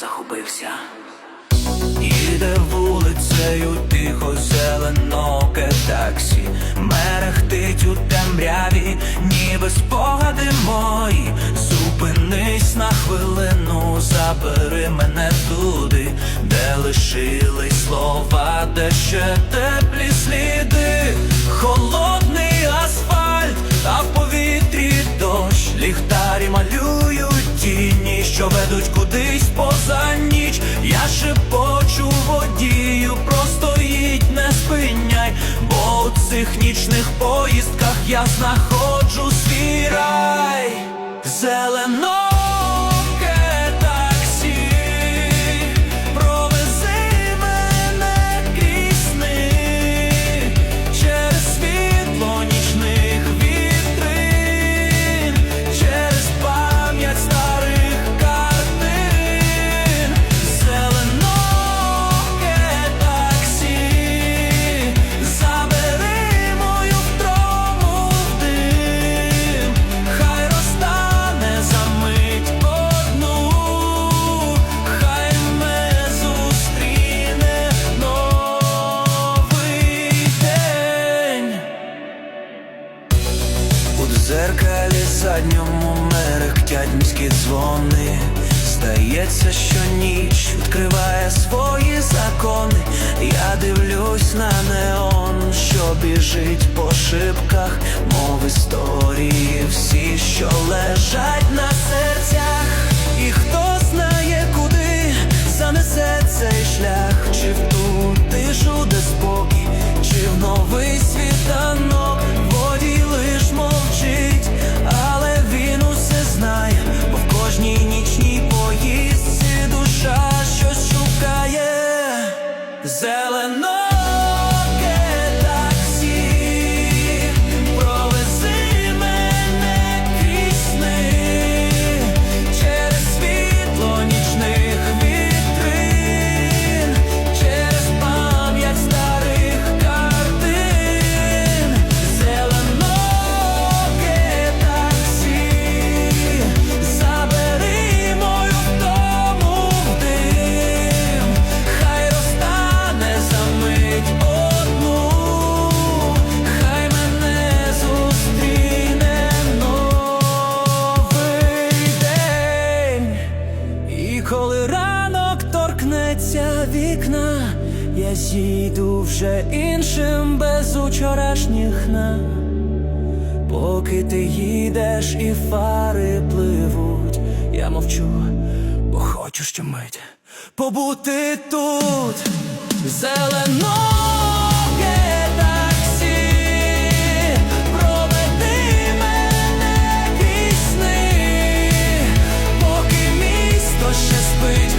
захопився. Іде вулицею тихо зеленоке таксі, мерехтить у темряві, ніби спогади мої. Зупинись на хвилину, забери мене туди, де лишились слова, де ще теплі сліди, холодний асфальт, а в повітрі дощ, ліхтарі малюють тіні, що ведуть ніч. Шепочу водію, просто їдь, не спиняй, бо у цих нічних поїздках я знаходжу свій рай. Зеленоке задньому мерехтять міські дзвони. Здається, що ніч відкриває свої закони. Я дивлюсь на неон, що біжить по шибках, мов історії, всі, що лежать на серцях. І хто знає, куди занесе цей шлях, чи в ту тишу, де спокій, чи в новий світанок, зеленоке я зійду вже іншим без учорашніх на поки ти їдеш і фари пливуть, я мовчу, бо хочу щомить побути тут зелено. Ще спить